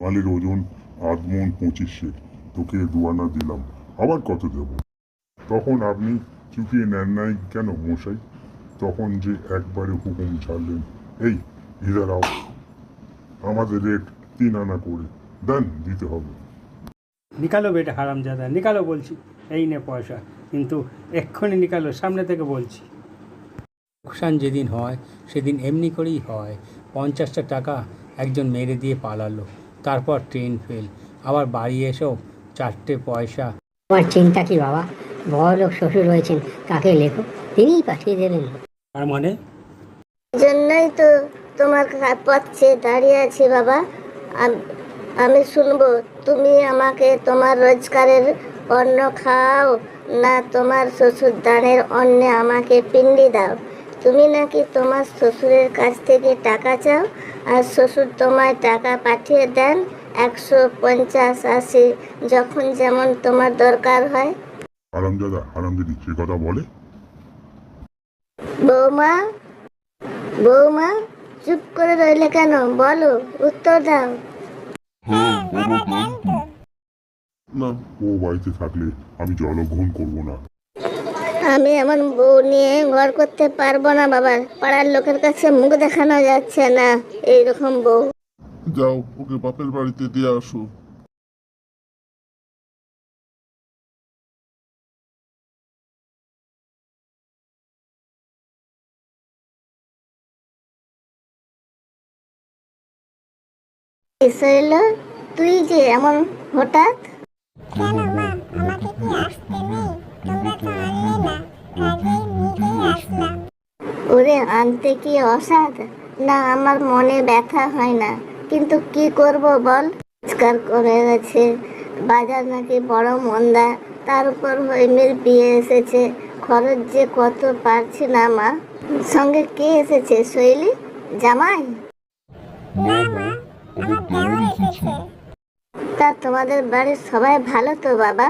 মালের ওজন আধ মন পঁচিশে। তোকে দুয়ানা দিলাম। আবার কত দেব? তখন আপনি চুকিয়ে নেন নাই কেন মশাই? তখন যে একবারে হুকুম ছাড়লেন। এই ইদারাও আমাদের রেট তিন আনা করে। দেন দিতে হবে। নিকালো বেটা হারাম হারামজাদা নিকালো বলছি। এই নে পয়সা। কিন্তু এক্ষুনি নিকালো সামনে থেকে বলছি। লোকসান যেদিন হয় সেদিন এমনি করেই হয়। পঞ্চাশটা টাকা একজন মেরে দিয়ে পালালো। তারপর ট্রেন ফেল। আবার বাড়ি এসেও চারটে পয়সা। তোমার চিন্তা কি বাবা? বড়লোক শ্বশুর রয়েছেন তাকে লেখো? তিনিই পাঠিয়ে দেবেন। তার মানে? জন্যই তো তোমার পথে দাঁড়িয়ে আছি বাবা। আমি শুনব তুমি আমাকে তোমার রোজগারের অন্ন খাও না তোমার শ্বশুর দানের অন্নে আমাকে পিণ্ডি দাও। তুমি নাকি তোমার শ্বশুরের কাছ থেকে টাকা চাও? আর শ্বশুর তোমায় টাকা পাঠিয়ে দেন একশো পঞ্চাশ আশি যখন যেমন তোমার দরকার হয়। আরামদাদা আরামদিদি সে কথা বলে। বৌমা বৌমা চুপ করে রইলে কেন? বলো উত্তর দাও। না ও বাড়িতে থাকলে আমি জলগ্রহণ করব না। আমি এমন বউ নিয়ে ঘর করতে পারব না বাবা। পাড়ার লোকের কাছে মুখ দেখানো যাচ্ছে না এইরকম বউ। যাও ওকে বাপের বাড়িতে দিয়ে আসো। তুই যে এমন হঠাৎ? কেন মা আমাকে কি আসতে ওরে আনতে কি অসাধ? না আমার মনে ব্যথা হয় না। কিন্তু কি করব বল? রোজগার করে গেছে বাজার নাকি বড় মন্দা। তার উপর হৈমের বিয়ে এসেছে। খরচ যে কত পারছি না মা। সঙ্গে কে এসেছে শৈলী? জামাই? না মা আমার দেওয়ার এসেছে। তা তোমাদের বাড়ির সবাই ভালো তো বাবা?